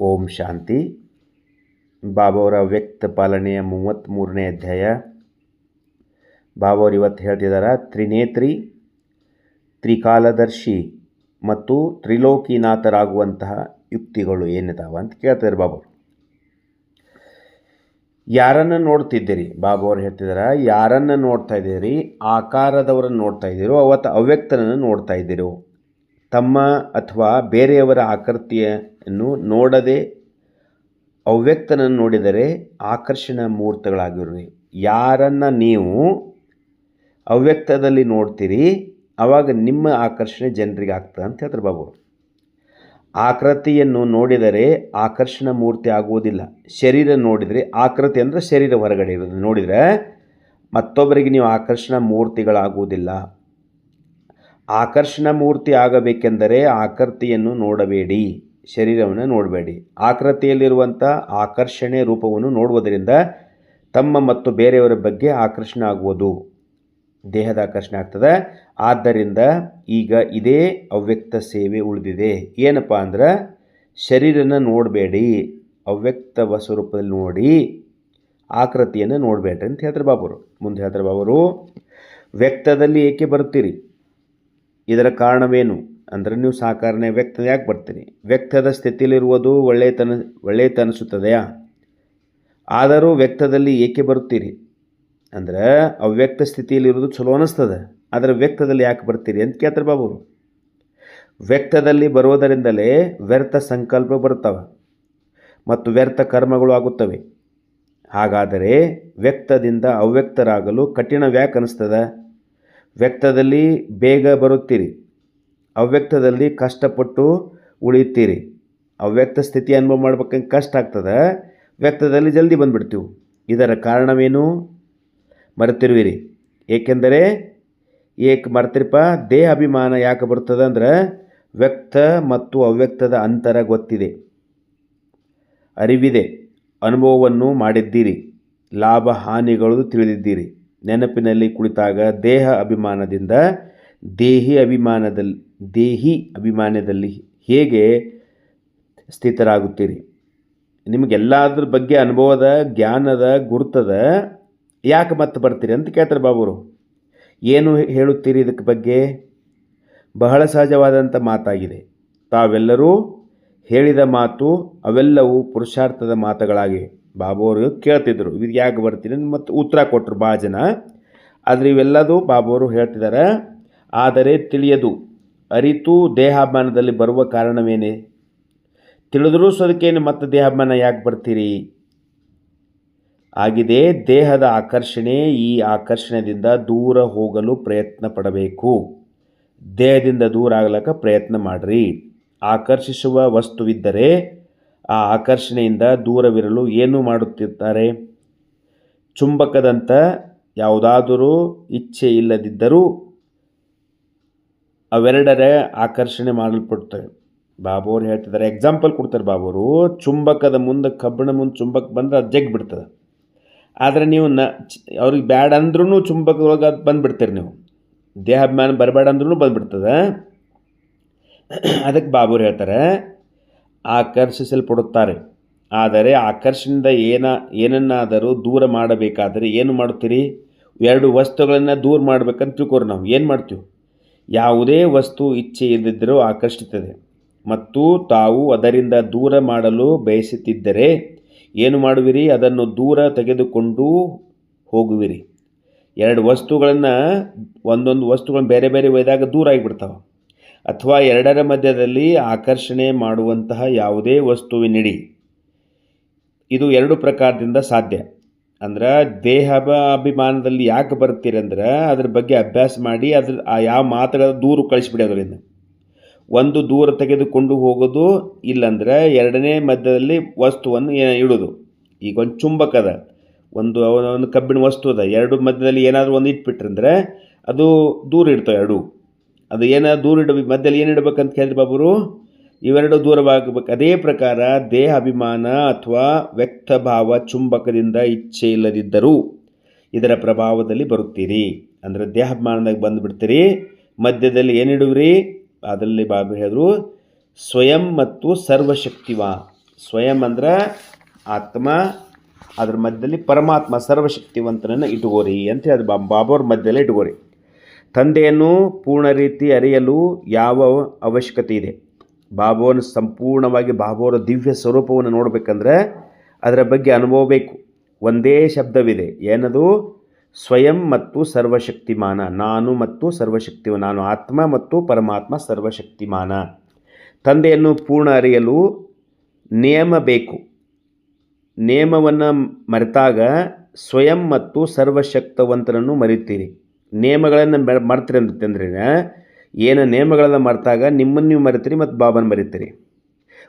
ಓಂ ಶಾಂತಿ. ಬಾಬಾವರ ವ್ಯಕ್ತ ಪಾಲನೆಯ ಮೂವತ್ತ್ಮೂರನೇ ಅಧ್ಯಾಯ. ಬಾಬಾವ್ರು ಇವತ್ತು ಹೇಳ್ತಿದ್ದಾರೆ ತ್ರಿನೇತ್ರಿ, ತ್ರಿಕಾಲದರ್ಶಿ ಮತ್ತು ತ್ರಿಲೋಕಿನಾಥರಾಗುವಂತಹ ಯುಕ್ತಿಗಳು ಏನಿದಾವೆ ಅಂತ ಕೇಳ್ತಿದ್ದಾರೆ ಬಾಬಾವ್ರು ಯಾರನ್ನು ನೋಡ್ತಿದ್ದೀರಿ? ಬಾಬಾವ್ರು ಹೇಳ್ತಿದ್ದಾರೆ ಯಾರನ್ನು ನೋಡ್ತಾ ಇದ್ದೀರಿ? ಆಕಾರದವರನ್ನು ನೋಡ್ತಾ ಇದ್ದೀರೋ, ಅವತ್ತು ಅವ್ಯಕ್ತನನ್ನು ನೋಡ್ತಾ ಇದ್ದೀರೋ? ತಮ್ಮ ಅಥವಾ ಬೇರೆಯವರ ಆಕೃತಿಯನ್ನು ನೋಡದೆ ಅವ್ಯಕ್ತನನ್ನು ನೋಡಿದರೆ ಆಕರ್ಷಣ ಮೂರ್ತಗಳಾಗಿರುವೆ. ಯಾರನ್ನು ನೀವು ಅವ್ಯಕ್ತದಲ್ಲಿ ನೋಡ್ತೀರಿ ಆವಾಗ ನಿಮ್ಮ ಆಕರ್ಷಣೆ ಜನರಿಗೆ ಆಗ್ತದೆ ಅಂತ ಹೇಳ್ತಾರೆ ಬಾಬು ಆಕೃತಿಯನ್ನು ನೋಡಿದರೆ ಆಕರ್ಷಣ ಮೂರ್ತಿ ಆಗುವುದಿಲ್ಲ. ಶರೀರ ನೋಡಿದರೆ, ಆಕೃತಿ ಅಂದರೆ ಶರೀರ ಹೊರಗಡೆ ಇರೋದು ನೋಡಿದರೆ ಮತ್ತೊಬ್ಬರಿಗೆ ನೀವು ಆಕರ್ಷಣ ಮೂರ್ತಿಗಳಾಗುವುದಿಲ್ಲ. ಆಕರ್ಷಣ ಮೂರ್ತಿ ಆಗಬೇಕೆಂದರೆ ಆಕೃತಿಯನ್ನು ನೋಡಬೇಡಿ, ಶರೀರವನ್ನು ನೋಡಬೇಡಿ. ಆಕೃತಿಯಲ್ಲಿರುವಂಥ ಆಕರ್ಷಣೆ ರೂಪವನ್ನು ನೋಡುವುದರಿಂದ ತಮ್ಮ ಮತ್ತು ಬೇರೆಯವರ ಬಗ್ಗೆ ಆಕರ್ಷಣೆ ಆಗುವುದು, ದೇಹದ ಆಕರ್ಷಣೆ ಆಗ್ತದೆ. ಆದ್ದರಿಂದ ಈಗ ಇದೇ ಅವ್ಯಕ್ತ ಸೇವೆ ಉಳಿದಿದೆ. ಏನಪ್ಪ ಅಂದ್ರೆ ಶರೀರನ ನೋಡಬೇಡಿ, ಅವ್ಯಕ್ತ ಸ್ವರೂಪದಲ್ಲಿ ನೋಡಿ ಆಕೃತಿಯನ್ನು ನೋಡಬೇಡ್ರಿ ಅಂತ ಹೇಳ್ತಾರೆ ಬಾಬರು. ಮುಂದೆ ಹೇಳ್ತಾರೆ ಬಾಬರು, ವ್ಯಕ್ತದಲ್ಲಿ ಏಕೆ ಬರ್ತೀರಿ ಇದರ ಕಾರಣವೇನು? ಅಂದರೆ ನೀವು ಸಾಕಾರಣೆ ವ್ಯಕ್ತ ಯಾಕೆ ಬರ್ತೀರಿ. ವ್ಯಕ್ತದ ಸ್ಥಿತಿಯಲ್ಲಿರುವುದು ಒಳ್ಳೆಯತನ, ಒಳ್ಳೆಯತನಿಸುತ್ತದೆಯಾ? ಆದರೂ ವ್ಯಕ್ತದಲ್ಲಿ ಏಕೆ ಬರುತ್ತೀರಿ? ಅಂದ್ರೆ ಅವ್ಯಕ್ತ ಸ್ಥಿತಿಯಲ್ಲಿರುವುದು ಚಲೋ ಅನ್ನಿಸ್ತದೆ. ಆದರೆ ವ್ಯಕ್ತದಲ್ಲಿ ಯಾಕೆ ಬರ್ತೀರಿ ಅಂತ ಕೇಳ್ತಾರೆ ಬಾಬುರು. ವ್ಯಕ್ತದಲ್ಲಿ ಬರುವುದರಿಂದಲೇ ವ್ಯರ್ಥ ಸಂಕಲ್ಪ ಬರುತ್ತವೆ ಮತ್ತು ವ್ಯರ್ಥ ಕರ್ಮಗಳು ಆಗುತ್ತವೆ. ಹಾಗಾದರೆ ವ್ಯಕ್ತದಿಂದ ಅವ್ಯಕ್ತರಾಗಲು ಕಠಿಣ ವ್ಯಾಕ್ ಅನ್ನಿಸ್ತದೆ? ವ್ಯಕ್ತದಲ್ಲಿ ಬೇಗ ಬರುತ್ತೀರಿ. ಅವ್ಯಕ್ತದಲ್ಲಿ ಕಷ್ಟಪಟ್ಟು ಉಳಿಯುತ್ತೀರಿ. ಅವ್ಯಕ್ತ ಸ್ಥಿತಿ ಅನುಭವ ಮಾಡ್ಬೇಕಂಗೆ ಕಷ್ಟ ಆಗ್ತದೆ. ವ್ಯಕ್ತದಲ್ಲಿ ಜಲ್ದಿ ಬಂದುಬಿಡ್ತೀವಿ. ಇದರ ಕಾರಣವೇನು? ಮರೆತಿರುವಿರಿ. ಏಕೆಂದರೆ ಏಕ್ ಮರ್ತಿರಪ್ಪ ದೇಹ ಅಭಿಮಾನ ಯಾಕೆ ಬರ್ತದೆ ಅಂದ್ರೆ ವ್ಯಕ್ತ ಮತ್ತು ಅವ್ಯಕ್ತದ ಅಂತರ ಗೊತ್ತಿದೆ. ಅರಿವಿದೆ. ಅನುಭವವನ್ನು ಮಾಡಿದ್ದೀರಿ. ಲಾಭ ಹಾನಿಗಳು ತಿಳಿದಿದ್ದೀರಿ. ನೆನಪಿನಲ್ಲಿ ಕುಳಿತಾಗ ದೇಹ ಅಭಿಮಾನದಿಂದ ದೇಹಿ ಅಭಿಮಾನದಲ್ಲಿ ದೇಹಿ ಅಭಿಮಾನದಲ್ಲಿ ಹೇಗೆ ಸ್ಥಿತರಾಗುತ್ತೀರಿ? ನಿಮಗೆಲ್ಲದ್ರ ಬಗ್ಗೆ ಅನುಭವದ, ಜ್ಞಾನದ, ಗುರುತದ ಯಾಕೆ ಮತ್ತೆ ಬರ್ತೀರಿ ಅಂತ ಕೇಳ್ತಾರೆ ಬಾಬುರು. ಏನು ಹೇಳುತ್ತೀರಿ ಇದಕ್ಕೆ ಬಗ್ಗೆ? ಬಹಳ ಸಹಜವಾದಂಥ ಮಾತಾಗಿದೆ. ತಾವೆಲ್ಲರೂ ಹೇಳಿದ ಮಾತು ಅವೆಲ್ಲವೂ ಪುರುಷಾರ್ಥದ ಮಾತುಗಳಾಗಿವೆ. ಬಾಬುವರು ಕೇಳ್ತಿದ್ರು, ಇದು ಯಾಕೆ ಬರ್ತೀನಿ ಮತ್ತು ಉತ್ತರ ಕೊಟ್ಟರು ಭಾಳ ಜನ. ಆದರೆ ಇವೆಲ್ಲದು ಬಾಬುವರು ಹೇಳ್ತಿದ್ದಾರೆ ಆದರೆ ತಿಳಿಯದು. ಅರಿತು ದೇಹಾಭಿಮಾನದಲ್ಲಿ ಬರುವ ಕಾರಣವೇನೇ? ತಿಳಿದರೂ ಸದಕ್ಕೇನು ಮತ್ತೆ ದೇಹಾಭಿಮಾನ ಯಾಕೆ ಬರ್ತೀರಿ? ಆಗಿದೆ, ದೇಹದ ಆಕರ್ಷಣೆ ಈ ಆಕರ್ಷಣೆಯಿಂದ ದೂರ ಹೋಗಲು ಪ್ರಯತ್ನ ಪಡಬೇಕು. ದೇಹದಿಂದ ದೂರ ಆಗ್ಲಕ್ಕ ಪ್ರಯತ್ನ ಮಾಡಿರಿ. ಆಕರ್ಷಿಸುವ ವಸ್ತುವಿದ್ದರೆ ಆ ಆಕರ್ಷಣೆಯಿಂದ ದೂರವಿರಲು ಏನು ಮಾಡುತ್ತಿದ್ದಾರೆ? ಚುಂಬಕದಂಥ ಯಾವುದಾದರೂ ಇಚ್ಛೆ ಇಲ್ಲದಿದ್ದರೂ ಅವೆರಡರ ಆಕರ್ಷಣೆ ಮಾಡಲ್ಪಡ್ತವೆ ಬಾಬೋರು ಹೇಳ್ತಿದ್ದಾರೆ ಎಕ್ಸಾಂಪಲ್ ಕೊಡ್ತಾರೆ ಬಾಬೋರು ಚುಂಬಕದ ಮುಂದೆ ಕಬ್ಬಿಣ ಮುಂದೆ ಚುಂಬಕ ಬಂದ್ರೆ ಅದು ಜಗ್ ಬಿಡ್ತದೆ. ಆದರೆ ನೀವು ನ ಅವ್ರಿಗೆ ಬ್ಯಾಡ ಅಂದ್ರೂ ಚುಂಬಕದೊಳಗೆ ಅದು ಬಂದುಬಿಡ್ತೀರಿ ನೀವು. ದೇಹಾಭಿಮಾನ ಬರಬೇಡ ಅಂದ್ರೂ ಬಂದುಬಿಡ್ತದೆ. ಅದಕ್ಕೆ ಬಾಬುರು ಹೇಳ್ತಾರೆ ಆಕರ್ಷಿಸಲ್ಪಡುತ್ತಾರೆ. ಆದರೆ ಆಕರ್ಷಣೆಯಿಂದ ಏನ, ಏನನ್ನಾದರೂ ದೂರ ಮಾಡಬೇಕಾದರೆ ಏನು ಮಾಡುತ್ತೀರಿ? ಎರಡು ವಸ್ತುಗಳನ್ನು ದೂರ ಮಾಡ್ಬೇಕಂತ ತಿಳ್ಕೊರಿ ನಾವು. ಏನು ಮಾಡ್ತೀವಿ? ಯಾವುದೇ ವಸ್ತು ಇಚ್ಛೆ ಇಲ್ಲದಿದ್ದರೂ ಆಕರ್ಷಿಸುತ್ತದೆ ಮತ್ತು ತಾವು ಅದರಿಂದ ದೂರ ಮಾಡಲು ಬಯಸುತ್ತಿದ್ದರೆ ಏನು ಮಾಡುವಿರಿ? ಅದನ್ನು ದೂರ ತೆಗೆದುಕೊಂಡು ಹೋಗುವಿರಿ. ಎರಡು ವಸ್ತುಗಳನ್ನು, ಒಂದೊಂದು ವಸ್ತುಗಳನ್ನು ಬೇರೆ ಬೇರೆ ಒಯ್ದಾಗ ದೂರ ಆಗಿಬಿಡ್ತಾವೆ. ಅಥವಾ ಎರಡರ ಮಧ್ಯದಲ್ಲಿ ಆಕರ್ಷಣೆ ಮಾಡುವಂತಹ ಯಾವುದೇ ವಸ್ತುವಿನಿಡಿ ಇದು ಎರಡು ಪ್ರಕಾರದಿಂದ ಸಾಧ್ಯ. ಅಂದ್ರೆ ದೇಹ ಅಭಿಮಾನದಲ್ಲಿ ಯಾಕೆ ಬರ್ತೀರಂದ್ರೆ ಅದ್ರ ಬಗ್ಗೆ ಅಭ್ಯಾಸ ಮಾಡಿ ಅದ್ರ ಆ ಯಾವ ಮಾತ್ರ ದೂರು ಕಳಿಸ್ಬಿಡಿ ಅದರಿಂದ. ಒಂದು ದೂರ ತೆಗೆದುಕೊಂಡು ಹೋಗೋದು ಇಲ್ಲಂದ್ರೆ ಎರಡನೇ ಮಧ್ಯದಲ್ಲಿ ವಸ್ತುವನ್ನು ಇಡೋದು. ಈಗ ಒಂದು ಚುಂಬಕದ ಒಂದು ಒಂದು ಕಬ್ಬಿಣ ವಸ್ತು ಅದ. ಎರಡು ಮಧ್ಯದಲ್ಲಿ ಏನಾದರೂ ಒಂದು ಇಟ್ಬಿಟ್ರಂದ್ರೆ ಅದು ದೂರ ಇಡ್ತವೆ ಎರಡು. ಅದು ಏನೋ ದೂರ ಇಡಬೇಕು ಮಧ್ಯದಲ್ಲಿ ಏನು ಇಡಬೇಕಂತ ಕೇಳಿದ್ರೆ ಬಾಬರು? ಇವೆರಡು ದೂರವಾಗಬೇಕು. ಅದೇ ಪ್ರಕಾರ ದೇಹ ಅಭಿಮಾನ ಅಥವಾ ವ್ಯಕ್ತ ಭಾವ ಚುಂಬಕದಿಂದ ಇಚ್ಛೆ ಇಲ್ಲದಿದ್ದರೂ ಇದರ ಪ್ರಭಾವದಲ್ಲಿ ಬರುತ್ತೀರಿ. ಅಂದರೆ ದೇಹಾಭಿಮಾನದಾಗ ಬಂದುಬಿಡ್ತೀರಿ. ಮಧ್ಯದಲ್ಲಿ ಏನಿಡುವ್ರಿ ಅದರಲ್ಲಿ ಬಾಬು ಹೇಳಿದ್ರು ಸ್ವಯಂ ಮತ್ತು ಸರ್ವಶಕ್ತಿವ. ಸ್ವಯಂ ಅಂದ್ರೆ ಆತ್ಮ, ಅದರ ಮಧ್ಯದಲ್ಲಿ ಪರಮಾತ್ಮ ಸರ್ವಶಕ್ತಿವಂತನನ್ನು ಇಟ್ಕೋರಿ ಅಂತ ಬಾ ಬಾಬೋರ್ ಮಧ್ಯದಲ್ಲೇ ಇಟ್ಕೋರಿ ತಂದೆಯನ್ನು ಪೂರ್ಣ ರೀತಿ ಅರಿಯಲು ಯಾವ ಅವಶ್ಯಕತೆ ಇದೆ? ಬಾಬೋನ ಸಂಪೂರ್ಣವಾಗಿ ಬಾಬೋರ ದಿವ್ಯ ಸ್ವರೂಪವನ್ನು ನೋಡಬೇಕಂದ್ರೆ ಅದರ ಬಗ್ಗೆ ಅನುಭವ ಬೇಕು. ಒಂದೇ ಶಬ್ದವಿದೆ. ಏನದು? ಸ್ವಯಂ ಮತ್ತು ಸರ್ವಶಕ್ತಿಮಾನ. ನಾನು ಮತ್ತು ಸರ್ವಶಕ್ತಿ ನಾನು ಆತ್ಮ ಮತ್ತು ಪರಮಾತ್ಮ ಸರ್ವಶಕ್ತಿಮಾನ. ತಂದೆಯನ್ನು ಪೂರ್ಣ ಅರಿಯಲು ನಿಯಮ ಬೇಕು. ನಿಯಮವನ್ನು ಮರೆತಾಗ ಸ್ವಯಂ ಮತ್ತು ಸರ್ವಶಕ್ತವಂತನನ್ನು ಮರಿತೀರಿ ನಿಯಮಗಳನ್ನು ಮರ್ತೀರಿ ಅಂತಂದ್ರೆ ಏನು ನಿಯಮಗಳನ್ನು ಮರೆತಾಗ ನಿಮ್ಮನ್ನು ನೀವು ಮರಿತೀರಿ ಮತ್ತು ಬಾಬನ ಮರಿತೀರಿ.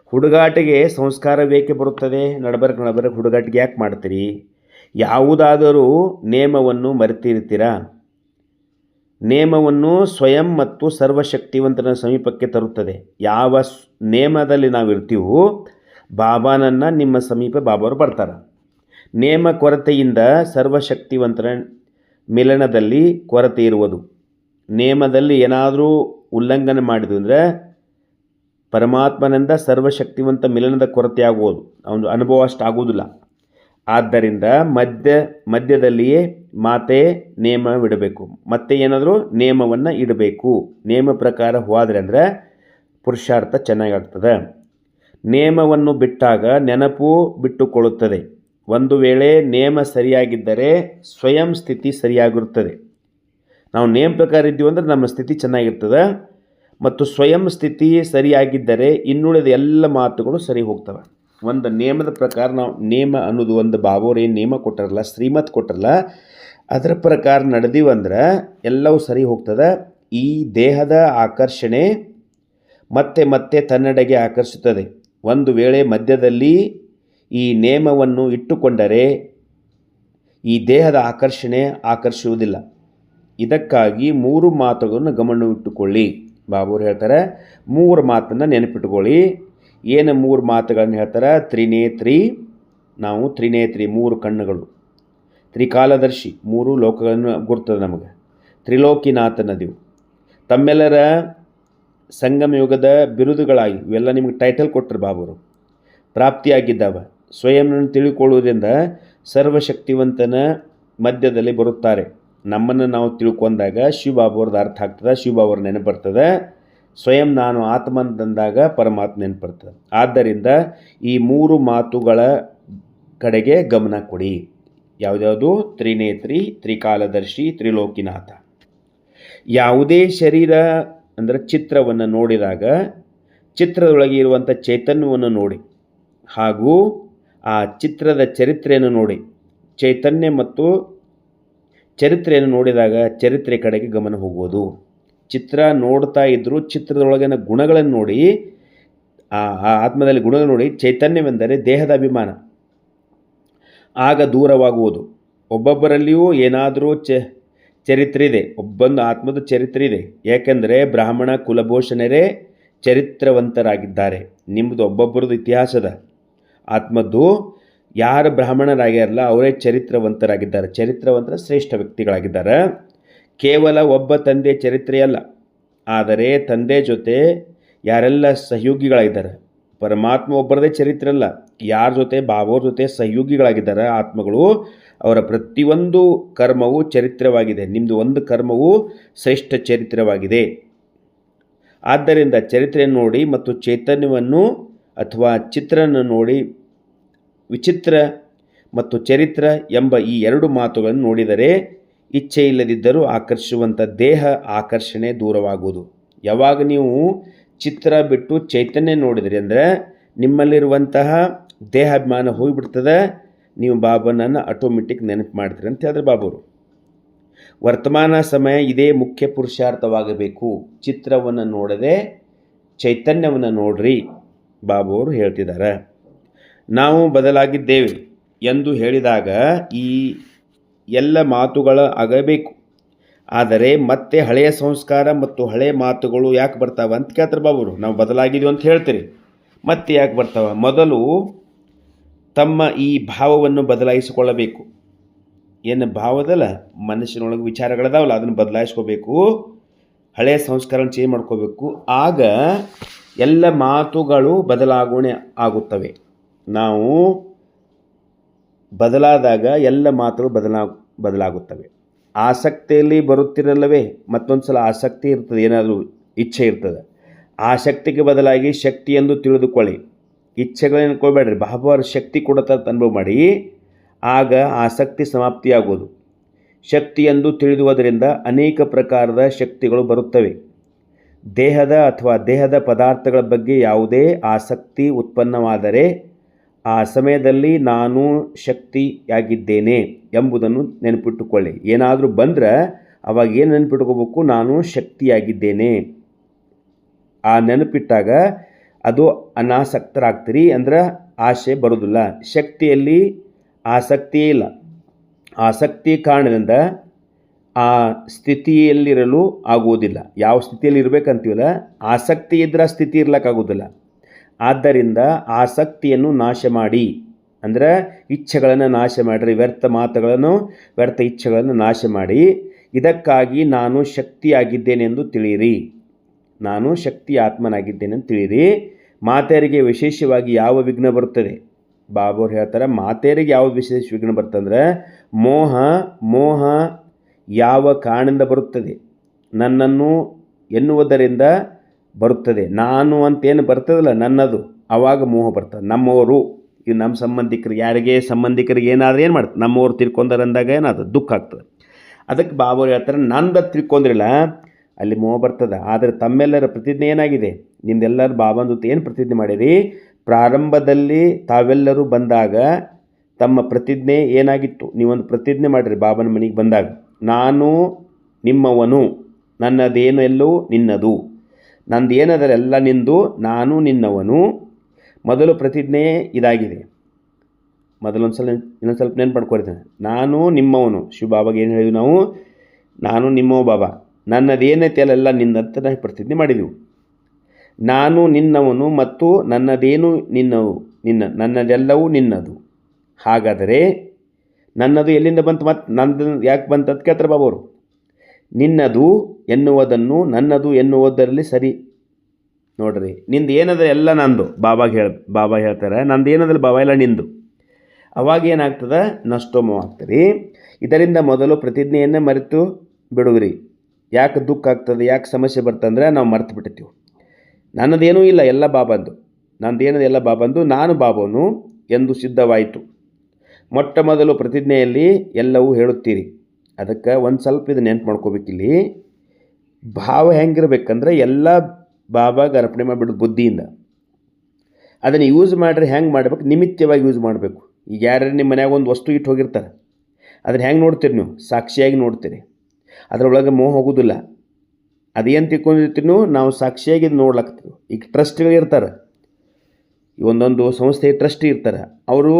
ಹುಡುಗಾಟಿಗೆ ಸಂಸ್ಕಾರ ಬೇಕೇ ಬರುತ್ತದೆ? ನಡಬರ್ಕ್ ನಡಬರ್ಕ್ ಹುಡುಗಾಟಿಗೆ ಯಾಕೆ ಮಾಡ್ತೀರಿ? ಯಾವುದಾದರೂ ನೇಮವನ್ನು ಮರೆತಿರ್ತೀರಾ? ನೇಮವನ್ನು ಸ್ವಯಂ ಮತ್ತು ಸರ್ವಶಕ್ತಿವಂತನ ಸಮೀಪಕ್ಕೆ ತರುತ್ತದೆ. ಯಾವ ನೇಮದಲ್ಲಿ ನಾವು ಇರ್ತೀವೋ ಬಾಬಾನನ್ನು ನಿಮ್ಮ ಸಮೀಪ ಬಾಬಾರು ಬರ್ತಾರೆ. ನೇಮ ಕೊರತೆಯಿಂದ ಸರ್ವಶಕ್ತಿವಂತರ ಮಿಲನದಲ್ಲಿ ಕೊರತೆ ಇರುವುದು. ನೇಮದಲ್ಲಿ ಏನಾದರೂ ಉಲ್ಲಂಘನೆ ಮಾಡಿದ್ವಿ ಅಂದರೆ ಪರಮಾತ್ಮನಿಂದ ಸರ್ವಶಕ್ತಿವಂತ ಮಿಲನದ ಕೊರತೆ ಆಗುವುದು. ಅವನು ಅನುಭವ ಅಷ್ಟು ಆಗುವುದಿಲ್ಲ. ಆದ್ದರಿಂದ ಮಧ್ಯ, ಮಧ್ಯದಲ್ಲಿಯೇ ಮಾತೆ ನೇಮವಿಡಬೇಕು ಮತ್ತೆ ಏನಾದರೂ ನೇಮವನ್ನು ಇಡಬೇಕು. ನೇಮ ಪ್ರಕಾರ ಹೋದರೆ ಅಂದರೆ ಪುರುಷಾರ್ಥ ಚೆನ್ನಾಗಾಗ್ತದೆ. ನೇಮವನ್ನು ಬಿಟ್ಟಾಗ ನೆನಪು ಬಿಟ್ಟುಕೊಳ್ಳುತ್ತದೆ. ಒಂದು ವೇಳೆ ನೇಮ ಸರಿಯಾಗಿದ್ದರೆ ಸ್ವಯಂ ಸ್ಥಿತಿ ಸರಿಯಾಗಿರುತ್ತದೆ. ನಾವು ನೇಮ್ ಪ್ರಕಾರ ಇದ್ದೀವಿ ಅಂದರೆ ನಮ್ಮ ಸ್ಥಿತಿ ಚೆನ್ನಾಗಿರ್ತದೆ. ಮತ್ತು ಸ್ವಯಂ ಸ್ಥಿತಿ ಸರಿಯಾಗಿದ್ದರೆ ಇನ್ನುಳಿದ ಎಲ್ಲ ಮಾತುಗಳು ಸರಿ ಹೋಗ್ತವೆ. ಒಂದು ನೇಮದ ಪ್ರಕಾರ ನಾವು ನೇಮ ಅನ್ನೋದು ಒಂದು ಬಾಬೋರು ಏನು ನೇಮ ಕೊಟ್ಟರಲ್ಲ, ಶ್ರೀಮತ್ ಕೊಟ್ಟರಲ್ಲ, ಅದರ ಪ್ರಕಾರ ನಡೆದೀವಂದ್ರೆ ಎಲ್ಲವೂ ಸರಿ ಹೋಗ್ತದೆ. ಈ ದೇಹದ ಆಕರ್ಷಣೆ ಮತ್ತೆ ಮತ್ತೆ ತನ್ನಡೆಗೆ ಆಕರ್ಷಿಸುತ್ತದೆ ಒಂದು ವೇಳೆ ಮಧ್ಯದಲ್ಲಿ ಈ ನೇಮವನ್ನು ಇಟ್ಟುಕೊಂಡರೆ ಈ ದೇಹದ ಆಕರ್ಷಣೆ ಆಕರ್ಷಿಸುವುದಿಲ್ಲ. ಇದಕ್ಕಾಗಿ ಮೂರು ಮಾತುಗಳನ್ನು ಗಮನವಿಟ್ಟುಕೊಳ್ಳಿ. ಬಾಬುರು ಹೇಳ್ತಾರೆ ಮೂರು ಮಾತನ್ನು ನೆನಪಿಟ್ಕೊಳ್ಳಿ ಏನು ಮೂರು ಮಾತುಗಳನ್ನು ಹೇಳ್ತಾರೆ? ತ್ರಿನೇತ್ರಿ, ನಾವು ತ್ರಿನೇತ್ರಿ, ಮೂರು ಕಣ್ಣುಗಳು. ತ್ರಿಕಾಲದರ್ಶಿ, ಮೂರು ಲೋಕಗಳನ್ನು ಗುರ್ತದೆ ನಮಗೆ. ತ್ರಿಲೋಕಿನಾಥ ನದಿವು ತಮ್ಮೆಲ್ಲರ ಸಂಗಮ ಯುಗದ ಬಿರುದುಗಳಾಗಿ ಇವೆಲ್ಲ ನಿಮಗೆ ಟೈಟಲ್ ಕೊಟ್ಟರು ಬಾಬುರು ಪ್ರಾಪ್ತಿಯಾಗಿದ್ದಾವ. ಸ್ವಯಂನ ತಿಳ್ಕೊಳ್ಳುವುದರಿಂದ ಸರ್ವಶಕ್ತಿವಂತನ ಮಧ್ಯದಲ್ಲಿ ಬರುತ್ತಾರೆ. ನಮ್ಮನ್ನು ನಾವು ತಿಳ್ಕೊಂಡಾಗ ಶಿವಬಾಬುವ್ರದ್ದು ಅರ್ಥ ಆಗ್ತದೆ ಶಿವಬಾಬುರ ನೆನಪು ಬರ್ತದೆ. ಸ್ವಯಂ ನಾನು ಆತ್ಮ ಅಂತಂದಾಗ ಪರಮಾತ್ಮ ನೆನಪು ಬರ್ತದೆ. ಆದ್ದರಿಂದ ಈ ಮೂರು ಮಾತುಗಳ ಕಡೆಗೆ ಗಮನ ಕೊಡಿ. ಯಾವುದ್ಯಾವುದು? ತ್ರಿನೇತ್ರಿ, ತ್ರಿಕಾಲದರ್ಶಿ, ತ್ರಿಲೋಕಿನಾಥ. ಯಾವುದೇ ಶರೀರ, ಅಂದರೆ ಚಿತ್ರವನ್ನು ನೋಡಿದಾಗ ಚಿತ್ರದೊಳಗೆ ಇರುವಂಥ ಚೈತನ್ಯವನ್ನು ನೋಡಿ. ಹಾಗೂ ಆ ಚಿತ್ರದ ಚರಿತ್ರೆಯನ್ನು ನೋಡಿ. ಚೈತನ್ಯ ಮತ್ತು ಚರಿತ್ರೆಯನ್ನು ನೋಡಿದಾಗ ಚರಿತ್ರೆ ಕಡೆಗೆ ಗಮನ ಹೋಗೋದು ಚಿತ್ರ ನೋಡ್ತಾ ಇದ್ದರೂ ಚಿತ್ರದೊಳಗಿನ ಗುಣಗಳನ್ನು ನೋಡಿ, ಆ ಆತ್ಮದಲ್ಲಿ ಗುಣಗಳನ್ನು ನೋಡಿ ಚೈತನ್ಯವೆಂದರೆ ದೇಹದ ಅಭಿಮಾನ. ಆಗ ದೂರವಾಗುವುದು. ಒಬ್ಬೊಬ್ಬರಲ್ಲಿಯೂ ಏನಾದರೂ ಚ, ಚರಿತ್ರೆ ಇದೆ. ಒಬ್ಬೊಂದು ಆತ್ಮದ ಚರಿತ್ರೆ ಇದೆ. ಯಾಕೆಂದರೆ ಬ್ರಾಹ್ಮಣ ಕುಲಭೂಷಣರೇ ಚರಿತ್ರವಂತರಾಗಿದ್ದಾರೆ. ನಿಮ್ಮದು ಒಬ್ಬೊಬ್ಬರದ್ದು ಇತಿಹಾಸದ. ಆತ್ಮದ್ದು ಯಾರು ಬ್ರಾಹ್ಮಣರಾಗ್ಯಾರಲ್ಲ, ಅವರೇ ಚರಿತ್ರವಂತರಾಗಿದ್ದಾರೆ. ಚರಿತ್ರವಂತರ ಶ್ರೇಷ್ಠ ವ್ಯಕ್ತಿಗಳಾಗಿದ್ದಾರೆ. ಕೇವಲ ಒಬ್ಬ ತಂದೆ ಚರಿತ್ರೆಯಲ್ಲ ಆದರೆ ತಂದೆ ಜೊತೆ ಯಾರೆಲ್ಲ ಸಹಯೋಗಿಗಳಾಗಿದ್ದಾರೆ? ಪರಮಾತ್ಮ ಒಬ್ಬರದೇ ಚರಿತ್ರೆ ಅಲ್ಲ. ಯಾರ ಜೊತೆ? ಬಾಬೋರ ಜೊತೆ ಸಹಯೋಗಿಗಳಾಗಿದ್ದಾರೆ ಆತ್ಮಗಳು. ಅವರ ಪ್ರತಿಯೊಂದು ಕರ್ಮವು ಚರಿತ್ರವಾಗಿದೆ. ನಿಮ್ಮದು ಒಂದು ಕರ್ಮವು ಶ್ರೇಷ್ಠ ಚರಿತ್ರವಾಗಿದೆ. ಆದ್ದರಿಂದ ಚರಿತ್ರೆಯನ್ನು ನೋಡಿ ಮತ್ತು ಚೈತನ್ಯವನ್ನು ಅಥವಾ ಚಿತ್ರನ ನೋಡಿ ವಿಚಿತ್ರ ಮತ್ತು ಚರಿತ್ರ ಎಂಬ ಈ ಎರಡು ಮಾತುಗಳನ್ನು ನೋಡಿದರೆ ಇಚ್ಛೆ ಇಲ್ಲದಿದ್ದರೂ ಆಕರ್ಷಿಸುವಂಥ ದೇಹ ಆಕರ್ಷಣೆ ದೂರವಾಗುವುದು. ಯಾವಾಗ ನೀವು ಚಿತ್ರ ಬಿಟ್ಟು ಚೈತನ್ಯ ನೋಡಿದ್ರಿ ಅಂದರೆ ನಿಮ್ಮಲ್ಲಿರುವಂತಹ ದೇಹಾಭಿಮಾನ ಹೋಗಿಬಿಡ್ತದೆ, ನೀವು ಬಾಬನನ್ನು ಆಟೋಮೆಟಿಕ್ ನೆನಪು ಮಾಡ್ತೀರಿ ಅಂತ ಹೇಳಿದ್ರೆ ಬಾಬರು. ವರ್ತಮಾನ ಸಮಯ ಇದೇ ಮುಖ್ಯ ಪುರುಷಾರ್ಥವಾಗಬೇಕು ಚಿತ್ರವನ್ನು ನೋಡದೆ ಚೈತನ್ಯವನ್ನು ನೋಡ್ರಿ ಬಾಬು ಅವರು ಹೇಳ್ತಿದ್ದಾರೆ. ನಾವು ಬದಲಾಗಿದ್ದೇವೆ ಎಂದು ಹೇಳಿದಾಗ ಈ ಎಲ್ಲ ಮಾತುಗಳ ಆಗಬೇಕು ಆದರೆ ಮತ್ತೆ ಹಳೆಯ ಸಂಸ್ಕಾರ ಮತ್ತು ಹಳೆಯ ಮಾತುಗಳು ಯಾಕೆ ಬರ್ತಾವೆ ಅಂತ ಕೇಳ್ತಾರೆ ಬಾಬರು. ನಾವು ಬದಲಾಗಿದ್ದೀವಿ ಅಂತ ಹೇಳ್ತೀರಿ. ಮತ್ತೆ ಯಾಕೆ ಬರ್ತಾವೆ? ಮೊದಲು ತಮ್ಮ ಈ ಭಾವವನ್ನು ಬದಲಾಯಿಸಿಕೊಳ್ಳಬೇಕು. ಏನು ಭಾವದಲ್ಲ? ಮನಸ್ಸಿನೊಳಗೆ ವಿಚಾರಗಳದಾವಲ್ಲ, ಅದನ್ನು ಬದಲಾಯಿಸ್ಕೋಬೇಕು. ಹಳೆಯ ಸಂಸ್ಕಾರ ಚೇಂಜ್ ಮಾಡ್ಕೋಬೇಕು. ಆಗ ಎಲ್ಲ ಮಾತುಗಳು ಬದಲಾವಣೆ ಆಗುತ್ತವೆ. ನಾವು ಬದಲಾದಾಗ ಎಲ್ಲ ಮಾತುಗಳು ಬದಲಾ ಬದಲಾಗುತ್ತವೆ. ಆಸಕ್ತಿಯಲ್ಲಿ ಬರುತ್ತಿರಲ್ಲವೇ? ಮತ್ತೊಂದು ಸಲ ಆಸಕ್ತಿ ಇರ್ತದೆ, ಏನಾದರೂ ಇಚ್ಛೆ ಇರ್ತದೆ. ಆಸಕ್ತಿಗೆ ಬದಲಾಗಿ ಶಕ್ತಿ ಎಂದು ತಿಳಿದುಕೊಳ್ಳಿ. ಇಚ್ಛೆಗಳೇನು ಕೊಡಬೇಡ್ರಿ ಬಾಬಾರ ಶಕ್ತಿ ಕೊಡುತ್ತ ಅನುಭವ ಮಾಡಿ, ಆಗ ಆಸಕ್ತಿ ಸಮಾಪ್ತಿಯಾಗುವುದು ಎಂದು ತಿಳಿದುವುದರಿಂದ ಅನೇಕ ಪ್ರಕಾರದ ಶಕ್ತಿಗಳು ಬರುತ್ತವೆ. ದೇಹದ ಅಥವಾ ದೇಹದ ಪದಾರ್ಥಗಳ ಬಗ್ಗೆ ಯಾವುದೇ ಆಸಕ್ತಿ ಉತ್ಪನ್ನವಾದರೆ ಆ ಸಮಯದಲ್ಲಿ ನಾನು ಶಕ್ತಿಯಾಗಿದ್ದೇನೆ ಎಂಬುದನ್ನು ನೆನಪಿಟ್ಟುಕೊಳ್ಳಿ. ಏನಾದರೂ ಬಂದರೆ ಅವಾಗ ಏನು ನೆನಪಿಟ್ಕೋಬೇಕು? ನಾನು ಶಕ್ತಿಯಾಗಿದ್ದೇನೆ. ಆ ನೆನಪಿಟ್ಟಾಗ ಅದು ಅನಾಸಕ್ತರಾಗ್ತೀರಿ ಅಂದ್ರೆ ಆಸೆ ಬರೋದಿಲ್ಲ. ಶಕ್ತಿಯಲ್ಲಿ ಆಸಕ್ತಿಯೇ ಇಲ್ಲ. ಆಸಕ್ತಿ ಕಾರಣದಿಂದ ಆ ಸ್ಥಿತಿಯಲ್ಲಿರಲು ಆಗುವುದಿಲ್ಲ. ಯಾವ ಸ್ಥಿತಿಯಲ್ಲಿ ಇರಬೇಕಂತೀವಲ್ಲ ಆಸಕ್ತಿ ಇದ್ರೆ ಆ ಸ್ಥಿತಿ ಇರ್ಲಿಕ್ಕಾಗೋದಿಲ್ಲ. ಆದ್ದರಿಂದ ಆಸಕ್ತಿಯನ್ನು ನಾಶ ಮಾಡಿ ಅಂದರೆ ಇಚ್ಛೆಗಳನ್ನು ನಾಶ ಮಾಡಿರಿ ವ್ಯರ್ಥ ಮಾತುಗಳನ್ನು, ವ್ಯರ್ಥ ಇಚ್ಛೆಗಳನ್ನು ನಾಶ ಮಾಡಿ ಇದಕ್ಕಾಗಿ ನಾನು ಶಕ್ತಿಯಾಗಿದ್ದೇನೆ ಎಂದು ತಿಳಿಯಿರಿ. ನಾನು ಶಕ್ತಿ ಆತ್ಮನಾಗಿದ್ದೇನೆ ಅಂತ ತಿಳಿಯಿರಿ. ಮಾತೆಯರಿಗೆ ವಿಶೇಷವಾಗಿ ಯಾವ ವಿಘ್ನ ಬರುತ್ತದೆ? ಬಾಬವ್ರು ಹೇಳ್ತಾರೆ, ಮಾತೆಯರಿಗೆ ಯಾವ ವಿಶೇಷ ವಿಘ್ನ ಬರ್ತಂದ್ರೆ, ಮೋಹ ಮೋಹ ಯಾವ ಕಾರಣದಿಂದ ಬರುತ್ತದೆ? ನನ್ನನ್ನು ಎನ್ನುವುದರಿಂದ ಬರುತ್ತದೆ. ನಾನು ಅಂತೇನು ಬರ್ತದಲ್ಲ ನನ್ನದು. ಆವಾಗ ಮೋಹ ಬರ್ತದೆ ನಮ್ಮವರು, ಇವು ನಮ್ಮ ಸಂಬಂಧಿಕರು ಯಾರಿಗೆ ಸಂಬಂಧಿಕರಿಗೆ ಏನಾದರೂ ಏನು ಮಾಡ್ತಾರೆ ನಮ್ಮವ್ರು ತಿರ್ಕೊಂಡಾರ ಅಂದಾಗ ಏನಾದ್ರು ದುಃಖ ಆಗ್ತದೆ. ಅದಕ್ಕೆ ಬಾಬು ಹೇಳ್ತಾರೆ, ನಂದ ತಿಳ್ಕೊಂಡ್ರಿಲ್ಲ, ಅಲ್ಲಿ ಮೋಹ ಬರ್ತದೆ. ಆದರೆ ತಮ್ಮೆಲ್ಲರ ಪ್ರತಿಜ್ಞೆ ಏನಾಗಿದೆ? ನಿಮ್ದೆಲ್ಲರೂ ಬಾಬನ ಜೊತೆ ಏನು ಪ್ರತಿಜ್ಞೆ ಮಾಡಿರಿ? ಪ್ರಾರಂಭದಲ್ಲಿ ತಾವೆಲ್ಲರೂ ಬಂದಾಗ ತಮ್ಮ ಪ್ರತಿಜ್ಞೆ ಏನಾಗಿತ್ತು? ನೀವೊಂದು ಪ್ರತಿಜ್ಞೆ ಮಾಡಿರಿ ಬಾಬನ ಮನೆಗೆ ಬಂದಾಗ. ನಾನು ನಿಮ್ಮವನು, ನನ್ನದೇನು ನಿನ್ನದು. ನಂದು ಏನದರೆಲ್ಲ ನಿಂದು, ನಾನು ನಿನ್ನವನು. ಮೊದಲು ಪ್ರತಿಜ್ಞೆ ಇದಾಗಿದೆ. ಮೊದಲೊಂದು ಸಲ ಇನ್ನೊಂದು ಸ್ವಲ್ಪ ನೆನ್ಪು ಮಾಡ್ಕೊಳ್ತೇನೆ ನಾನು ನಿಮ್ಮವನು. ಶಿವಬಾಬಾಗೆ ಏನು ಹೇಳಿದ್ವಿ ನಾವು? ನಾನು ನಿಮ್ಮವ ಬಾಬಾ. ನನ್ನದೇನೈತೆ ಅಲ್ಲೆಲ್ಲ ನಿನ್ನಂತ ನಾವು ಪ್ರತಿಜ್ಞೆ ಮಾಡಿದೆವು. ನಾನು ನಿನ್ನವನು ಮತ್ತು ನನ್ನದೇನು ನಿನ್ನವು, ನಿನ್ನ, ನನ್ನದೆಲ್ಲವೂ ನಿನ್ನದು. ಹಾಗಾದರೆ ನನ್ನದು ಎಲ್ಲಿಂದ ಬಂತು ಮತ್ತು ನಂದು ಯಾಕೆ ಬಂತು ಅಂತ ಕೇಳ್ತಾರೆ ಅವರು. ನಿನ್ನದು ಎನ್ನುವುದನ್ನು ನನ್ನದು ಎನ್ನುವುದರಲ್ಲಿ ಸರಿ. ನೋಡ್ರಿ, ನಿಂದು ಏನದ ಎಲ್ಲ ನಂದು. ಬಾಬಾಗೆ ಹೇಳ, ಬಾಬಾ ಹೇಳ್ತಾರೆ, ನಂದು ಏನದಲ್ಲ ಬಾಬಾ ಎಲ್ಲ ನಿಂದು. ಅವಾಗ ಏನಾಗ್ತದೆ? ನಷ್ಟೋಮ ಆಗ್ತದೆ ಇದರಿಂದ ಮೊದಲು ಪ್ರತಿಜ್ಞೆಯನ್ನೇ ಮರೆತು ಬಿಡುವಿರಿ. ಯಾಕೆ ದುಃಖ ಆಗ್ತದೆ, ಯಾಕೆ ಸಮಸ್ಯೆ ಬರ್ತಂದ್ರೆ ನಾವು ಮರೆತು ಬಿಟ್ಟಿರ್ತೀವಿ. ನನ್ನದೇನೂ ಇಲ್ಲ, ಎಲ್ಲ ಬಾಬಂದು. ನಂದೇನದು ಎಲ್ಲ ಬಾಬಂದು? ನಾನು ಬಾಬನು ಎಂದು ಸಿದ್ಧವಾಯಿತು. ಮೊಟ್ಟ ಮೊದಲು ಪ್ರತಿಜ್ಞೆಯಲ್ಲಿ ಎಲ್ಲವೂ ಹೇಳುತ್ತೀರಿ. ಅದಕ್ಕೆ ಒಂದು ಸ್ವಲ್ಪ ಇದು ನೆನ್ಪು ಮಾಡ್ಕೋಬೇಕಿಲ್ಲಿ. ಭಾವ ಹೆಂಗಿರ್ಬೇಕಂದ್ರೆ ಎಲ್ಲ ಬಾಬಾಗೆ ಅರ್ಪಣೆ ಮಾಡಿಬಿಡೋದು ಬುದ್ಧಿಯಿಂದ. ಅದನ್ನು ಯೂಸ್ ಮಾಡ್ರೆ ಹೆಂಗೆ ಮಾಡ್ಬೇಕು? ನಿಮಿತ್ತವಾಗಿ ಯೂಸ್ ಮಾಡಬೇಕು. ಈಗ ಯಾರ್ಯಾರು ನಿಮ್ಮ ಮನ್ಯಾಗ ಒಂದು ವಸ್ತು ಇಟ್ಟು ಹೋಗಿರ್ತಾರೆ, ಅದನ್ನು ಹೆಂಗೆ ನೋಡ್ತೀರಿ ನೀವು? ಸಾಕ್ಷಿಯಾಗಿ ನೋಡ್ತೀರಿ. ಅದರೊಳಗೆ ಮೋಹ ಹೋಗೋದಿಲ್ಲ. ಅದೇನು ತಿಳ್ಕೊಂಡಿರ್ತೀವಿ ನೀವು? ಸಾಕ್ಷಿಯಾಗಿ ಇದು ನೋಡ್ಲಾಗ್ತೀವಿ ಈಗ ಟ್ರಸ್ಟ್ಗಳು ಇರ್ತಾರೆ. ಈ ಒಂದೊಂದು ಸಂಸ್ಥೆ ಟ್ರಸ್ಟ್ ಇರ್ತಾರೆ. ಅವರು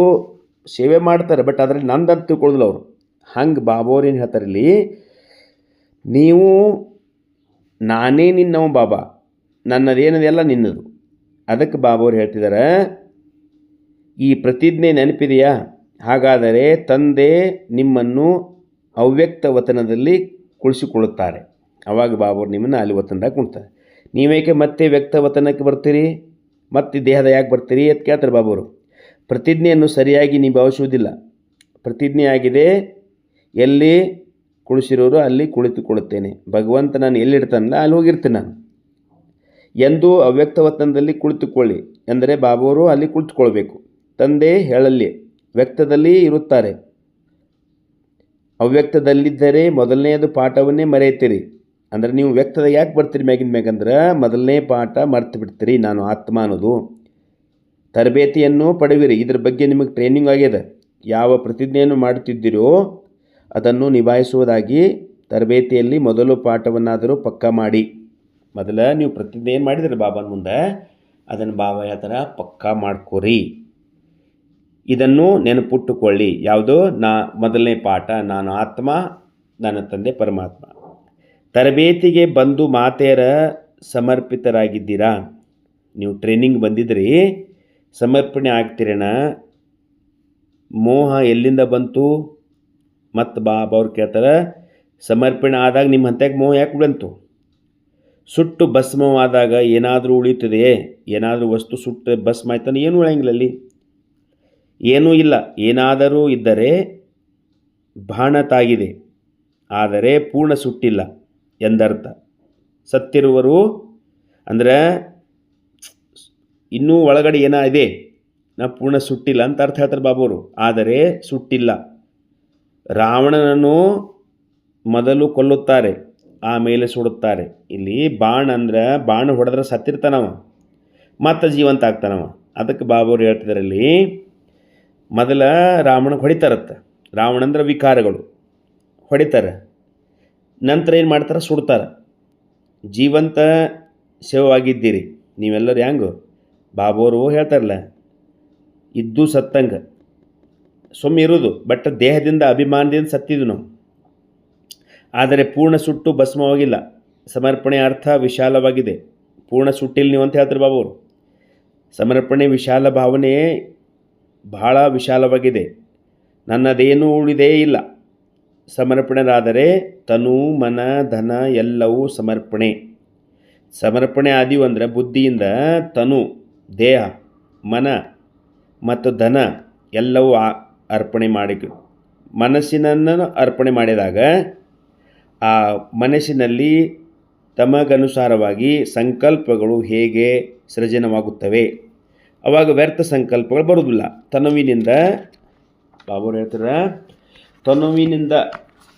ಸೇವೆ ಮಾಡ್ತಾರೆ ಬಟ್ ಅದರಲ್ಲಿ ನಂದು ಅಂತ ತಿಳ್ಕೊಳ್ಳೋದಿಲ್ಲ ಅವರು. ಹಂಗೆ ಬಾಬೋರೇನು ಹೇಳ್ತಾರೆ ಇಲ್ಲಿ ನೀವು ನಾನೇ ನಿನ್ನವ ಬಾಬಾ. ನನ್ನದೇನದೆಲ್ಲ ನಿನ್ನದು? ಅದಕ್ಕೆ ಬಾಬಾವ್ರು ಹೇಳ್ತಿದ್ದಾರೆ ಈ ಪ್ರತಿಜ್ಞೆ ನೆನಪಿದೆಯಾ? ಹಾಗಾದರೆ ತಂದೆ ನಿಮ್ಮನ್ನು ಅವ್ಯಕ್ತ ವತನದಲ್ಲಿ ಕುಳಿಸಿಕೊಳ್ಳುತ್ತಾರೆ. ಅವಾಗ ಬಾಬಾವ್ರು ನಿಮ್ಮನ್ನು ಅಲ್ಲಿ ವತನದಾಗ ಕುಣ್ತಾರೆ ನೀವೇಕೆ ಮತ್ತೆ ವ್ಯಕ್ತ ವತನಕ್ಕೆ ಬರ್ತೀರಿ? ಮತ್ತೆ ದೇಹದ ಯಾಕೆ ಬರ್ತೀರಿ ಅಂತ ಕೇಳ್ತಾರೆ ಬಾಬಾವರು. ಪ್ರತಿಜ್ಞೆಯನ್ನು ಸರಿಯಾಗಿ ನಿಭಾಯಿಸುವುದಿಲ್ಲ. ಪ್ರತಿಜ್ಞೆ ಆಗಿದೆ ಎಲ್ಲಿ ಕುಳಿಸಿರೋರು ಅಲ್ಲಿ ಕುಳಿತುಕೊಳ್ಳುತ್ತೇನೆ. ಭಗವಂತ ನಾನು ಎಲ್ಲಿಡ್ತಾನಲ್ಲ ಅಲ್ಲಿ ಹೋಗಿರ್ತೀನಿ ನಾನು. ಎಂದು ಅವ್ಯಕ್ತ ವತನದಲ್ಲಿ ಕುಳಿತುಕೊಳ್ಳಿ. ಎಂದರೆ ಬಾಬುವರು ಅಲ್ಲಿ ಕುಳಿತುಕೊಳ್ಬೇಕು. ತಂದೆ ಹೇಳಲ್ಲಿ ವ್ಯಕ್ತದಲ್ಲಿ ಇರುತ್ತಾರೆ. ಅವ್ಯಕ್ತದಲ್ಲಿದ್ದರೆ ಮೊದಲನೆಯದು ಪಾಠವನ್ನೇ ಮರೆಯುತ್ತೀರಿ. ಅಂದರೆ ನೀವು ವ್ಯಕ್ತದ ಯಾಕೆ ಬರ್ತೀರಿ ಮ್ಯಾಗಿನ ಮ್ಯಾಗಂದ್ರೆ ಮೊದಲನೇ ಪಾಠ ಮರೆತು ಬಿಡ್ತೀರಿ. ನಾನು ಆತ್ಮ ಅನ್ನೋದು. ತರಬೇತಿಯನ್ನು ಪಡೆವಿರಿ. ಇದ್ರ ಬಗ್ಗೆ ನಿಮಗೆ ಟ್ರೈನಿಂಗ್ ಆಗ್ಯದ ಯಾವ ಪ್ರತಿಜ್ಞೆಯನ್ನು ಮಾಡುತ್ತಿದ್ದೀರೋ ಅದನ್ನು ನಿಭಾಯಿಸುವುದಾಗಿ ತರಬೇತಿಯಲ್ಲಿ ಮೊದಲು ಪಾಠವನ್ನಾದರೂ ಪಕ್ಕಾ ಮಾಡಿ. ಮೊದಲು ನೀವು ಪ್ರತಿದಿನ ಏನು ಮಾಡಿದ್ರಿ ಬಾಬಾನ ಮುಂದೆ? ಅದನ್ನು ಬಾಬಾ ಥರ? ಪಕ್ಕಾ ಮಾಡ್ಕೋರಿ. ಇದನ್ನು ನೆನಪುಟ್ಟುಕೊಳ್ಳಿ. ಯಾವುದು? ನಾ ಮೊದಲನೇ ಪಾಠ, ನಾನು ಆತ್ಮ, ನನ್ನ ತಂದೆ ಪರಮಾತ್ಮ. ತರಬೇತಿಗೆ ಬಂದು ಮಾತೆಯರ ಸಮರ್ಪಿತರಾಗಿದ್ದೀರಾ? ನೀವು ಟ್ರೈನಿಂಗ್ ಬಂದಿದ್ರಿ. ಸಮರ್ಪಣೆ ಆಗ್ತಿರೇನ? ಮೋಹ ಎಲ್ಲಿಂದ ಬಂತು? ಮತ್ತು ಬಾಬಾ ಅವ್ರು ಕೇಳ್ತಾರೆ, ಸಮರ್ಪಣೆ ಆದಾಗ ನಿಮ್ಮ ಹಂತಕ್ಕೆ ಮೋಹ ಯಾಕೆ ಬಂತು ಸುಟ್ಟು ಭಸ್ಮವಾದಾಗ ಏನಾದರೂ ಉಳಿಯುತ್ತದೆಯೇ? ಏನಾದರೂ ವಸ್ತು ಸುಟ್ಟು ಭಸ್ಮ ಆಯ್ತಾನೆ ಏನು ಉಳಿಯಂಗಿಲ್ಲ ಅಲ್ಲಿ? ಏನೂ ಇಲ್ಲ. ಏನಾದರೂ ಇದ್ದರೆ ಬಾಣ ತಾಗಿದೆ. ಆದರೆ ಪೂರ್ಣ ಸುಟ್ಟಿಲ್ಲ. ಎಂದರ್ಥ. ಸತ್ತಿರುವರು ಅಂದರೆ, ಇನ್ನೂ ಒಳಗಡೆ ಏನೋ ಇದೆ? ನಾ ಪೂರ್ಣ ಸುಟ್ಟಿಲ್ಲ. ಅಂತ ಅರ್ಥ ಹೇಳ್ತಾರೆ ಬಾಬುವರು. ಆದರೆ ಸುಟ್ಟಿಲ್ಲ. ರಾವಣನನ್ನು ಮೊದಲು ಕೊಲ್ಲುತ್ತಾರೆ ಆಮೇಲೆ ಸುಡುತ್ತಾರೆ. ಇಲ್ಲಿ ಬಾಣ ಅಂದ್ರೆ ಬಾಣ ಹೊಡೆದ್ರೆ ಸತ್ತಿರ್ತಾನವ, ಮತ್ತೆ ಜೀವಂತ ಆಗ್ತಾನವ. ಅದಕ್ಕೆ ಬಾಬುವ್ರು ಹೇಳ್ತಿದ್ರಲ್ಲಿ, ಮೊದಲ ರಾವಣ ಹೊಡಿತಾರತ್ತ. ರಾವಣ ಅಂದ್ರೆ ವಿಕಾರಗಳು, ಹೊಡಿತಾರೆ. ನಂತರ ಏನು ಮಾಡ್ತಾರೆ? ಸುಡ್ತಾರೆ. ಜೀವಂತ ಶವವಾಗಿದ್ದೀರಿ, ನೀವೆಲ್ಲರೂ ಹ್ಯಾಂಗು ಬಾಬೋರು ಹೇಳ್ತಾರಲ್ಲ, ಇದ್ದು ಸತ್ತಂಗೆ. ಇರೋದು ಬಟ್ ದೇಹದಿಂದ ಅಭಿಮಾನದಿಂದ ಸತ್ತಿದ್ದು ನಾವು. ಆದರೆ ಪೂರ್ಣ ಸುಟ್ಟು ಭಸ್ಮವಾಗಿಲ್ಲ. ಸಮರ್ಪಣೆ ಅರ್ಥ ವಿಶಾಲವಾಗಿದೆ. ಪೂರ್ಣ ಸುಟ್ಟಿಲ್ಲ ನೀವು ಅಂತ ಹೇಳ್ತಾರೆ ಬಾಬುವರು ಸಮರ್ಪಣೆ ವಿಶಾಲ ಭಾವನೆ ಬಹಳ ವಿಶಾಲವಾಗಿದೆ. ನನ್ನದೇನೂ ಉಳಿದೇ ಇಲ್ಲ. ಸಮರ್ಪಣರಾದರೆ ತನು, ಮನ, ಧನ ಎಲ್ಲವೂ ಸಮರ್ಪಣೆ. ಸಮರ್ಪಣೆ ಆದೀವು ಅಂದರೆ ಬುದ್ಧಿಯಿಂದ ತನು, ದೇಹ, ಮನ ಮತ್ತು ಧನ ಎಲ್ಲವೂ ಆ- ಅರ್ಪಣೆ ಮಾಡಿ ಮನಸ್ಸಿನನ್ನು ಅರ್ಪಣೆ ಮಾಡಿದಾಗ ಆ ಮನಸ್ಸಿನಲ್ಲಿ ತಮಗನುಸಾರವಾಗಿ ಸಂಕಲ್ಪಗಳು ಹೇಗೆ ಸೃಜನವಾಗುತ್ತವೆ. ಅವಾಗ ವ್ಯರ್ಥ ಸಂಕಲ್ಪಗಳು ಬರುವುದಿಲ್ಲ. ತನುವಿನಿಂದ, ಬಾಬರು ಹೇಳ್ತಾರೆ, ತನುವಿನಿಂದ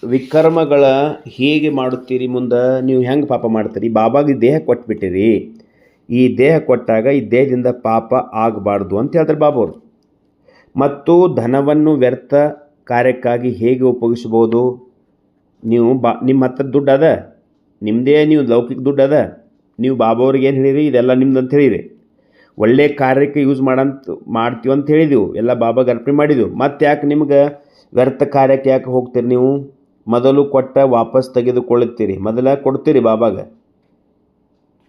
ವಿಕರ್ಮಗಳ ಹೇಗೆ ಮಾಡುತ್ತೀರಿ ಮುಂದೆ? ನೀವು ಹೆಂಗೆ ಪಾಪ ಮಾಡ್ತೀರಿ? ಬಾಬಾಗೆ ದೇಹ ಕೊಟ್ಬಿಟ್ಟಿರಿ. ಈ ದೇಹ ಕೊಟ್ಟಾಗ ಈ ದೇಹದಿಂದ ಪಾಪ ಆಗಬಾರ್ದು ಅಂತ ಹೇಳ್ತಾರೆ ಬಾಬುರು. ಮತ್ತು ಧನವನ್ನು ವ್ಯರ್ಥ ಕಾರ್ಯಕ್ಕಾಗಿ ಹೇಗೆ ಉಪಯೋಗಿಸ್ಬೋದು ನೀವು ಬಾ, ನಿಮ್ಮ ಹತ್ರ ದುಡ್ಡು ಅದ? ನಿಮ್ಮದೇ ನೀವು ಲೌಕಿಕ ದುಡ್ಡು ಅದ? ನೀವು ಬಾಬಾವ್ರಿಗೆ ಏನು ಹೇಳಿರಿ? ಇದೆಲ್ಲ ನಿಮ್ದು ಅಂತ ಹೇಳಿರಿ. ಒಳ್ಳೆಯ ಕಾರ್ಯಕ್ಕೆ ಯೂಸ್ ಮಾಡಂತ, ಮಾಡ್ತೀವಿ ಅಂತ ಹೇಳಿದೆವು. ಎಲ್ಲ ಬಾಬಾಗೆ ಅರ್ಪಣೆ ಮಾಡಿದೆವು. ಮತ್ತೆ ಯಾಕೆ ನಿಮ್ಗೆ ವ್ಯರ್ಥ ಕಾರ್ಯಕ್ಕೆ ಯಾಕೆ ಹೋಗ್ತೀರಿ ನೀವು? ಮೊದಲು ಕೊಟ್ಟ ವಾಪಸ್ ತೆಗೆದುಕೊಳ್ಳುತ್ತೀರಿ. ಮೊದಲ ಕೊಡ್ತೀರಿ ಬಾಬಾಗ.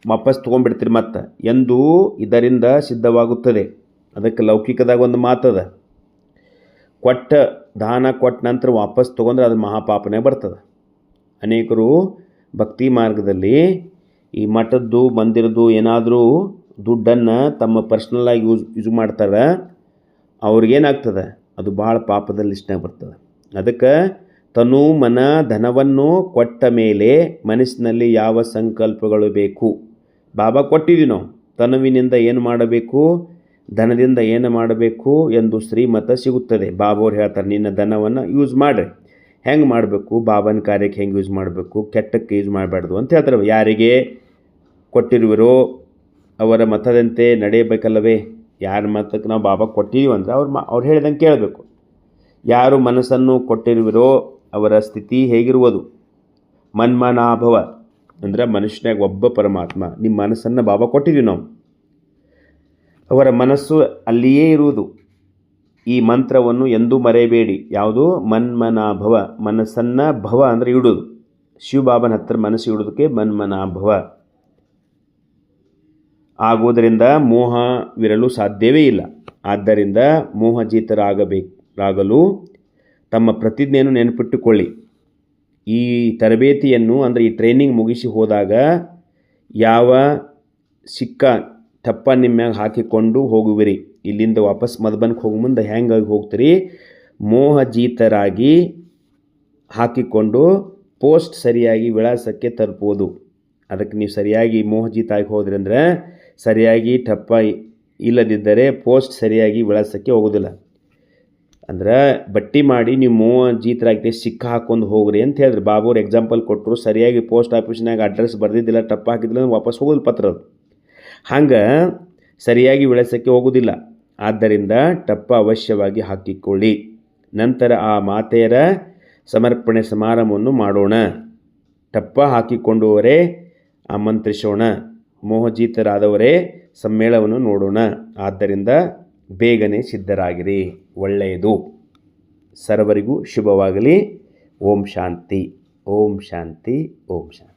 ವಾಪಸ್ ತೊಗೊಂಡ್ಬಿಡ್ತೀರಿ ಮತ್ತೆ. ಎಂದು ಇದರಿಂದ ಸಿದ್ಧವಾಗುತ್ತದೆ. ಅದಕ್ಕೆ ಲೌಕಿಕದಾಗ ಒಂದು ಮಾತದ ಕೊಟ್ಟ ದಾನ ಕೊಟ್ಟ ನಂತರ ವಾಪಸ್ ತೊಗೊಂಡ್ರೆ ಅದು ಮಹಾಪಾಪನೇ ಬರ್ತದೆ. ಅನೇಕರು ಭಕ್ತಿ ಮಾರ್ಗದಲ್ಲಿ ಈ ಮಠದ್ದು, ಮಂದಿರದ್ದು ಏನಾದರೂ ದುಡ್ಡನ್ನು ತಮ್ಮ ಪರ್ಸ್ನಲ್ಲಾಗಿ ಯೂಸ್ ಯೂಸ್ ಮಾಡ್ತಾರೆ, ಅವ್ರಿಗೇನಾಗ್ತದೆ? ಅದು ಭಾಳ ಪಾಪದ ಲಿಸ್ಟ್ನಾಗ ಬರ್ತದೆ. ಅದಕ್ಕೆ ತನು ಮನ ಧನವನ್ನು ಕೊಟ್ಟ ಮೇಲೆ ಮನಸ್ಸಿನಲ್ಲಿ ಯಾವ ಸಂಕಲ್ಪಗಳು ಬೇಕು? ಬಾಬಾ ಕೊಟ್ಟಿದ್ದೀವಿ ನಾವು. ತನುವಿನಿಂದ ಏನು ಮಾಡಬೇಕು? ಧನದಿಂದ ಏನು ಮಾಡಬೇಕು ಎಂದು ಶ್ರೀಮತ ಸಿಗುತ್ತದೆ. ಬಾಬಾವ್ರು ಹೇಳ್ತಾರೆ, ನಿನ್ನ ದನವನ್ನು ಯೂಸ್ ಮಾಡಿರಿ. ಹೆಂಗೆ ಮಾಡಬೇಕು? ಬಾಬನ ಕಾರ್ಯಕ್ಕೆ ಹೆಂಗೆ ಯೂಸ್ ಮಾಡಬೇಕು? ಕೆಟ್ಟಕ್ಕೆ ಯೂಸ್ ಮಾಡಬಾರ್ದು. ಅಂತ ಹೇಳ್ತಾರೆ ಯಾರಿಗೆ ಕೊಟ್ಟಿರುವಿರೋ ಅವರ ಮತದಂತೆ ನಡೆಯಬೇಕಲ್ಲವೇ? ಯಾರ ಮತಕ್ಕೆ ನಾವು ಬಾಬಾ ಕೊಟ್ಟಿದ್ದೀವಿ ಅಂದರೆ ಅವ್ರು ಮಾ, ಅವ್ರು ಹೇಳಿದಂಗೆ ಕೇಳಬೇಕು. ಯಾರು ಮನಸ್ಸನ್ನು ಕೊಟ್ಟಿರುವಿರೋ ಅವರ ಸ್ಥಿತಿ ಹೇಗಿರುವುದು? ಮನ್ಮನಾಭವ. ಅಂದರೆ ಮನುಷ್ಯನಾಗ ಒಬ್ಬ ಪರಮಾತ್ಮ. ನಿಮ್ಮ ಮನಸ್ಸನ್ನು ಬಾಬಾ ಕೊಟ್ಟಿದ್ದೀವಿ ನಾವು. ಅವರ ಮನಸ್ಸು ಅಲ್ಲಿಯೇ ಇರುವುದು. ಈ ಮಂತ್ರವನ್ನು ಎಂದೂ ಮರೆಯಬೇಡಿ. ಯಾವುದು? ಮನ್ಮನಾಭವ, ಮನಸ್ಸನ್ನು ಭವ ಅಂದರೆ ಇಡುವುದು. ಶಿವಬಾಬನ ಹತ್ರ ಮನಸ್ಸು ಇಡೋದಕ್ಕೆ ಮನ್ಮನಾಭವ. ಆಗುವುದರಿಂದ ಮೋಹವಿರಲು ಸಾಧ್ಯವೇ ಇಲ್ಲ. ಆದ್ದರಿಂದ ಮೋಹಜೀತರಾಗಬೇಕಾಗಲು ತಮ್ಮ ಪ್ರತಿಜ್ಞೆಯನ್ನು ನೆನಪಿಟ್ಟುಕೊಳ್ಳಿ. ಈ ತರಬೇತಿಯನ್ನು ಅಂದರೆ ಈ ಟ್ರೈನಿಂಗ್ ಮುಗಿಸಿ ಹೋದಾಗ ಯಾವ ಸಿಕ್ಕ ಟಪ್ಪ ನಿಮ್ಮ ಮ್ಯಾಗ ಹಾಕಿಕೊಂಡು ಹೋಗುವಿರಿ. ಇಲ್ಲಿಂದ ವಾಪಸ್ ಮಧುಬನ್ಗೆ ಹೋಗೋ ಮುಂದೆ ಹೆಂಗಾಗಿ ಹೋಗ್ತೀರಿ. ಮೋಹಜೀತರಾಗಿ ಹಾಕಿಕೊಂಡು ಪೋಸ್ಟ್ ಸರಿಯಾಗಿ ವಿಳಾಸಕ್ಕೆ ತರ್ಬೋದು ಅದಕ್ಕೆ ನೀವು ಸರಿಯಾಗಿ ಮೋಹಜೀತ ಆಗಿ ಹೋದ್ರಿ ಅಂದರೆ ಸರಿಯಾಗಿ ಟಪ್ಪ ಇಲ್ಲದಿದ್ದರೆ ಪೋಸ್ಟ್ ಸರಿಯಾಗಿ ವಿಳಾಸಕ್ಕೆ ಹೋಗೋದಿಲ್ಲ ಅಂದ್ರೆ ಬಟ್ಟಿ ಮಾಡಿ ನೀವು ಮೋಹಜೀತರಾಗಿ ಸಿಕ್ಕ ಹಾಕೊಂಡು ಹೋಗ್ರಿ ಅಂತ ಹೇಳಿದ್ರು. ಬಾಬುವ್ರು ಎಕ್ಸಾಂಪಲ್ ಕೊಟ್ಟರು ಸರಿಯಾಗಿ ಪೋಸ್ಟ್ ಆಫೀಸ್ನಾಗ ಅಡ್ರೆಸ್ ಬರೆದಿದ್ದಿಲ್ಲ, ಟಪ್ಪ ಹಾಕಿದ್ದಿಲ್ಲ ವಾಪಸ್ ಹೋಗೋದು ಪತ್ರ ಅದು ಹಂಗೆ ಸರಿಯಾಗಿ ವಿಳಸಕ್ಕೆ ಹೋಗುವುದಿಲ್ಲ. ಆದ್ದರಿಂದ ಟಪ್ಪ ಅವಶ್ಯವಾಗಿ ಹಾಕಿಕೊಳ್ಳಿ. ನಂತರ ಆ ಮಾತೆಯರ ಸಮರ್ಪಣೆ ಸಮಾರಂಭವನ್ನು ಮಾಡೋಣ. ಟಪ್ಪ ಹಾಕಿಕೊಂಡವರೇ, ಆಮಂತ್ರಿಸೋಣ. ಮೋಹಜಿತರಾದವರೇ ಸಮ್ಮೇಳವನ್ನು ನೋಡೋಣ. ಆದ್ದರಿಂದ ಬೇಗನೆ ಸಿದ್ಧರಾಗಿರಿ. ಒಳ್ಳೆಯದು. ಸರ್ವರಿಗೂ ಶುಭವಾಗಲಿ. ಓಂ ಶಾಂತಿ. ಓಂ ಶಾಂತಿ. ಓಂ ಶಾಂತಿ.